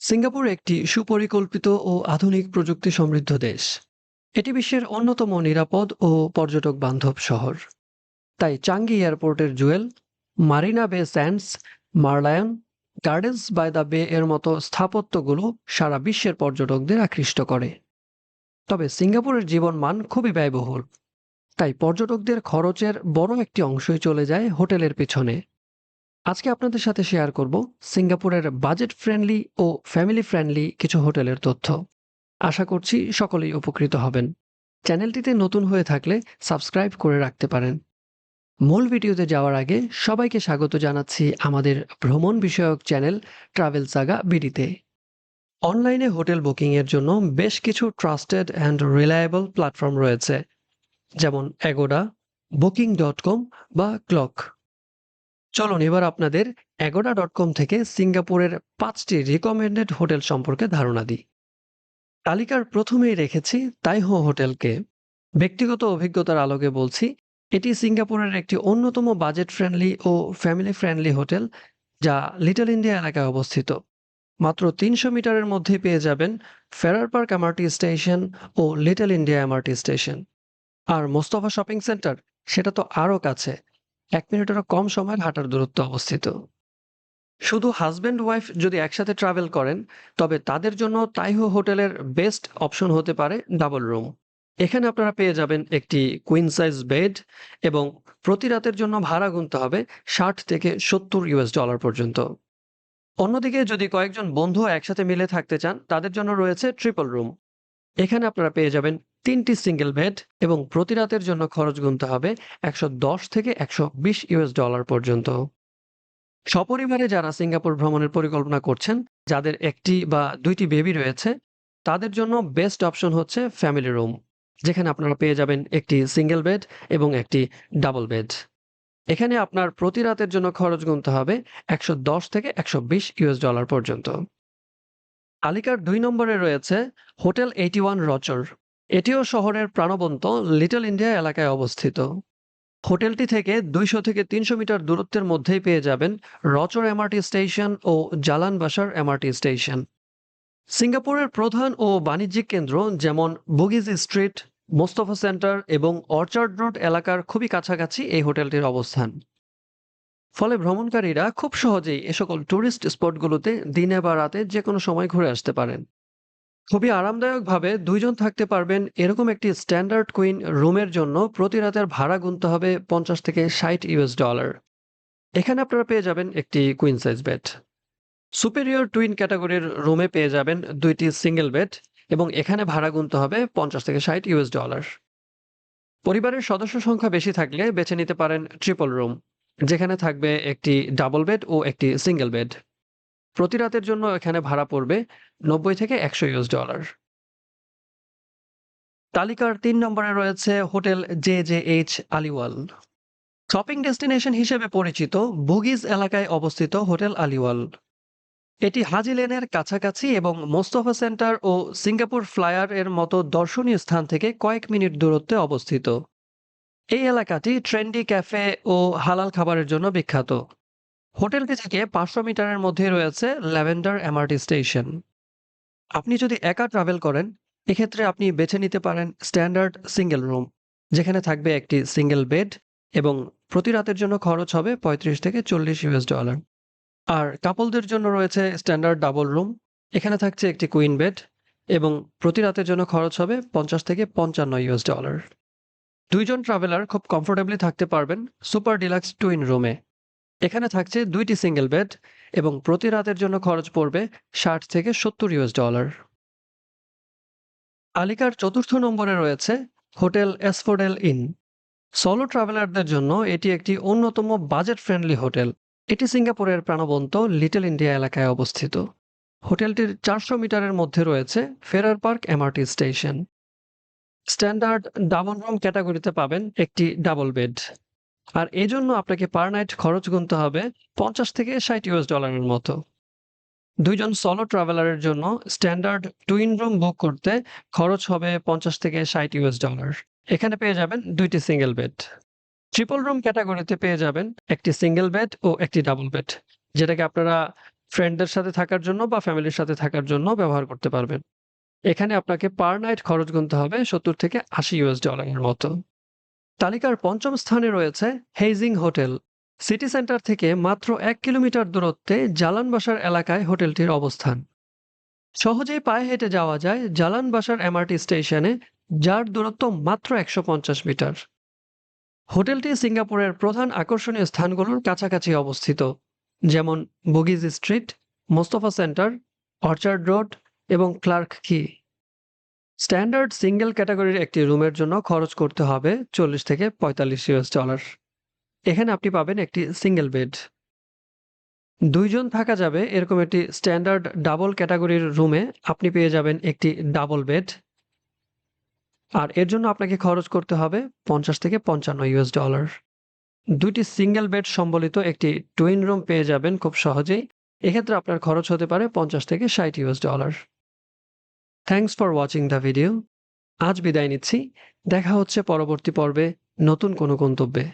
Singapore একটি সুপরিকল্পিত ও আধুনিক প্রযুক্তি সমৃদ্ধ দেশ। এটি বিশ্বের অন্যতম নিরাপদ ও পর্যটক বান্ধব শহর। তাই চাঙ্গি এয়ারপোর্টের Jewel, Marina Bay Sands, Merlion, Gardens by the Bay এর মতো স্থাপত্যগুলো সারা বিশ্বের পর্যটকদের আকৃষ্ট করে। তবে সিঙ্গাপুরের জীবনমান খুবই ব্যয়বহুল। তাই পর্যটকদের খরচের বড় একটি অংশই চলে যায় হোটেলের পিছনে। আজকে আপনাদের সাথে শেয়ার করব সিঙ্গাপুরের বাজেট ফ্রেন্ডলি ও ফ্যামিলি ফ্রেন্ডলি কিছু হোটেলের তথ্য। আশা করছি সকলেই উপকৃত হবেন। চ্যানেলটিতে নতুন হয়ে থাকলে সাবস্ক্রাইব করে রাখতে পারেন। মূল ভিডিওতে যাওয়ার আগে সবাইকে স্বাগত জানাচ্ছি আমাদের ভ্রমণ বিষয়ক চ্যানেল ট্রাভেল সাগা বিডিতে। অনলাইনে হোটেল বুকিংয়ের জন্য বেশ কিছু ট্রাস্টেড অ্যান্ড রিলায়েবল প্ল্যাটফর্ম রয়েছে। যেমন অ্যাগোডা বুকিং ডট কম বা ক্লক চলুন এবার আপনাদের অ্যাগোডা ডট কম থেকে সিঙ্গাপুরের পাঁচটি রিকমেন্ডেড হোটেল সম্পর্কে ধারণা দিই। তালিকার প্রথমেই রেখেছি তাইহো হোটেলকে। ব্যক্তিগত অভিজ্ঞতার আলোকে বলছি, এটি সিঙ্গাপুরের একটি অন্যতম বাজেট ফ্রেন্ডলি ও ফ্যামিলি ফ্রেন্ডলি হোটেল যা লিটল ইন্ডিয়া এলাকায় অবস্থিত। মাত্র তিনশো মিটারের মধ্যে পেয়ে যাবেন ফেরার পার্ক এমআরটি স্টেশন ও লিটল ইন্ডিয়া এমআরটি স্টেশন আর মোস্তফা শপিং সেন্টার সেটা তো আরও কাছে। এক মিনিটেরও কম সময়ের হাঁটার দূরত্ব অবস্থিত। শুধু হাজব্যান্ড ওয়াইফ যদি একসাথে ট্রাভেল করেন, তবে তাদের জন্য তাইহো হোটেলের বেস্ট অপশন হতে পারে ডাবল রুম এখানে আপনারা পেয়ে যাবেন একটি কুইন সাইজ বেড এবং প্রতি রাতের জন্য ভাড়া গুনতে হবে ষাট থেকে সত্তর ইউএস ডলার পর্যন্ত। অন্যদিকে যদি কয়েকজন বন্ধু একসাথে মিলে থাকতে চান, তাদের জন্য রয়েছে ট্রিপল রুম এখানে আপনারা পেয়ে যাবেন তিনটি সিঙ্গেল বেড এবং প্রতি রাতের জন্য খরচ গুনতে হবে একশো দশ থেকে একশো বিশ ইউএস ডলার পর্যন্ত। সপরিবারে যারা সিঙ্গাপুর ভ্রমণের পরিকল্পনা করছেন, যাদের একটি বা দুইটি বেবি রয়েছে, তাদের জন্য বেস্ট অপশন হচ্ছে ফ্যামিলি রুম যেখানে আপনারা পেয়ে যাবেন একটি সিঙ্গেল বেড এবং একটি ডাবল বেড এখানে আপনার প্রতি রাতের জন্য খরচ গুনতে হবে একশো দশ থেকে একশো বিশ ইউএস ডলার পর্যন্ত। তালিকার দুই নম্বরে রয়েছে হোটেল এইটি ওয়ান রচর। এটিও শহরের প্রাণবন্ত লিটল ইন্ডিয়া এলাকায় অবস্থিত। হোটেলটি থেকে দুইশো থেকে তিনশো মিটার দূরত্বের মধ্যেই পেয়ে যাবেন রচর এমআরটি স্টেশন ও জালান বাসার এমআরটি স্টেশন। সিঙ্গাপুরের প্রধান ও বাণিজ্যিক কেন্দ্র যেমন বুগিজ স্ট্রিট, মোস্তফা সেন্টার এবং অর্চার্ড রোড এলাকার খুবই কাছাকাছি এই হোটেলটির অবস্থান। ফলে ভ্রমণকারীরা খুব সহজেই এ সকল ট্যুরিস্ট স্পটগুলোতে দিনে বা রাতে যে কোনো সময় ঘুরে আসতে পারেন। খুবই আরামদায়কভাবে দুইজন থাকতে পারবেন এরকম একটি স্ট্যান্ডার্ড কুইন রুমের জন্য প্রতি রাতের ভাড়া গুনতে হবে পঞ্চাশ থেকে ষাট ইউএস ডলার। এখানে আপনারা পেয়ে যাবেন একটি queen size bed. Superior twin ক্যাটাগরির রুমে পেয়ে যাবেন দুইটি সিঙ্গেল বেড এবং এখানে ভাড়া গুনতে হবে পঞ্চাশ থেকে ষাট ইউএস ডলার। পরিবারের সদস্য সংখ্যা বেশি থাকলে বেছে নিতে পারেন ট্রিপল রুম, যেখানে থাকবে একটি ডাবল বেড ও একটি সিঙ্গেল বেড। প্রতি রাতের জন্য এখানে ভাড়া পড়বে নব্বই থেকে একশো ইউএস ডলার। তালিকার তিন নম্বরে রয়েছে hotel J J H Aliwal. Shopping destination হিসেবে পরিচিত বুগিজ এলাকায় অবস্থিত হোটেল আলিওয়াল। এটি হাজি লেনের কাছাকাছি এবং মোস্তফা সেন্টার ও সিঙ্গাপুর ফ্লায়ার এর মতো দর্শনীয় স্থান থেকে কয়েক মিনিট দূরত্বে অবস্থিত। এই এলাকাটি ট্রেন্ডি ক্যাফে ও হালাল খাবারের জন্য বিখ্যাত। হোটেলটি থেকে পাঁচশো মিটারের মধ্যে রয়েছে ল্যাভেন্ডার এমআরটি স্টেশন। আপনি যদি একা ট্রাভেল করেন, এক্ষেত্রে আপনি বেছে নিতে পারেন স্ট্যান্ডার্ড সিঙ্গেল রুম যেখানে থাকবে একটি সিঙ্গেল বেড এবং প্রতি রাতের জন্য খরচ হবে পঁয়ত্রিশ থেকে চল্লিশ ইউএস ডলার আর কাপলদের জন্য রয়েছে স্ট্যান্ডার্ড ডাবল রুম এখানে থাকছে একটি কুইন বেড এবং প্রতি রাতের জন্য খরচ হবে পঞ্চাশ থেকে পঞ্চান্ন ইউএস ডলার দুইজন ট্রাভেলার খুব কমফোর্টেবলি থাকতে পারবেন সুপার ডিলাক্স টুইন রুমে এখানে থাকছে দুইটি সিঙ্গেল বেড এবং প্রতি রাতের জন্য খরচ পড়বে ষাট থেকে সত্তর ইউএস ডলার আলিকার চতুর্থ নম্বরে রয়েছে হোটেল এসফোডেল ইন সলো ট্রাভেলারদের জন্য এটি একটি অন্যতম বাজেট ফ্রেন্ডলি হোটেল। এটি সিঙ্গাপুরের প্রাণবন্ত লিটল ইন্ডিয়া এলাকায় অবস্থিত। হোটেলটির চারশো মিটারের মধ্যে রয়েছে Farrer Park MRT station standard double room ক্যাটাগরিতে পাবেন একটি ডাবল বেড আর এজন্য আপনাকে পার নাইট খরচ গুনতে হবে পঞ্চাশ থেকে ষাট ইউএস ডলারের মতো। দুইজন সলো ট্রাভেলারের জন্য স্ট্যান্ডার্ড টুইন রুম বুক করতে খরচ হবে পঞ্চাশ থেকে ষাট ইউএস ডলার এখানে পেয়ে যাবেন দুইটি সিঙ্গেল বেড ট্রিপল রুম ক্যাটাগরিতে পেয়ে যাবেন একটি সিঙ্গেল বেড ও একটি ডাবল বেড যেটাকে আপনারা ফ্রেন্ডদের সাথে থাকার জন্য বা ফ্যামিলির সাথে থাকার জন্য ব্যবহার করতে পারবেন। এখানে আপনাকে পার নাইট খরচ গুনতে হবে সত্তর থেকে আশি ইউএস ডলারের মতো। তালিকার পঞ্চম স্থানে রয়েছে হেইজিং হোটেল। সিটি সেন্টার থেকে মাত্র এক কিলোমিটার দূরত্বে জালানবাসার এলাকায় হোটেলটির অবস্থান। সহজেই পায়ে হেঁটে যাওয়া যায় জালানবাসার এমআরটি স্টেশনে, যার দূরত্ব মাত্র একশো পঞ্চাশ মিটার। হোটেলটি সিঙ্গাপুরের প্রধান আকর্ষণীয় স্থানগুলোর কাছাকাছি অবস্থিত, যেমন Bugis street, Mustafa centre, Orchard road এবং ক্লার্ক কি। স্ট্যান্ডার্ড সিঙ্গেল ক্যাটাগরির একটি রুমের জন্য খরচ করতে হবে চল্লিশ থেকে পঁয়তাল্লিশ ইউএস ডলার এখানে আপনি পাবেন একটি সিঙ্গেল বেড দুইজন থাকা যাবে, এরকম একটি স্ট্যান্ডার্ড ডাবল ক্যাটাগরির রুমে আপনি পেয়ে যাবেন একটি ডাবল বেড আর এর জন্য আপনাকে খরচ করতে হবে পঞ্চাশ থেকে পঞ্চান্ন ইউএস ডলার দুইটি সিঙ্গেল বেড সম্বলিত একটি টুইন রুম পেয়ে যাবেন খুব সহজেই। এক্ষেত্রে আপনার খরচ হতে পারে পঞ্চাশ থেকে ষাট US dollar thanks for watching the video আজ বিদায় নিচ্ছি। দেখা হচ্ছে পরবর্তী পর্বে নতুন কোনো গন্তব্যে।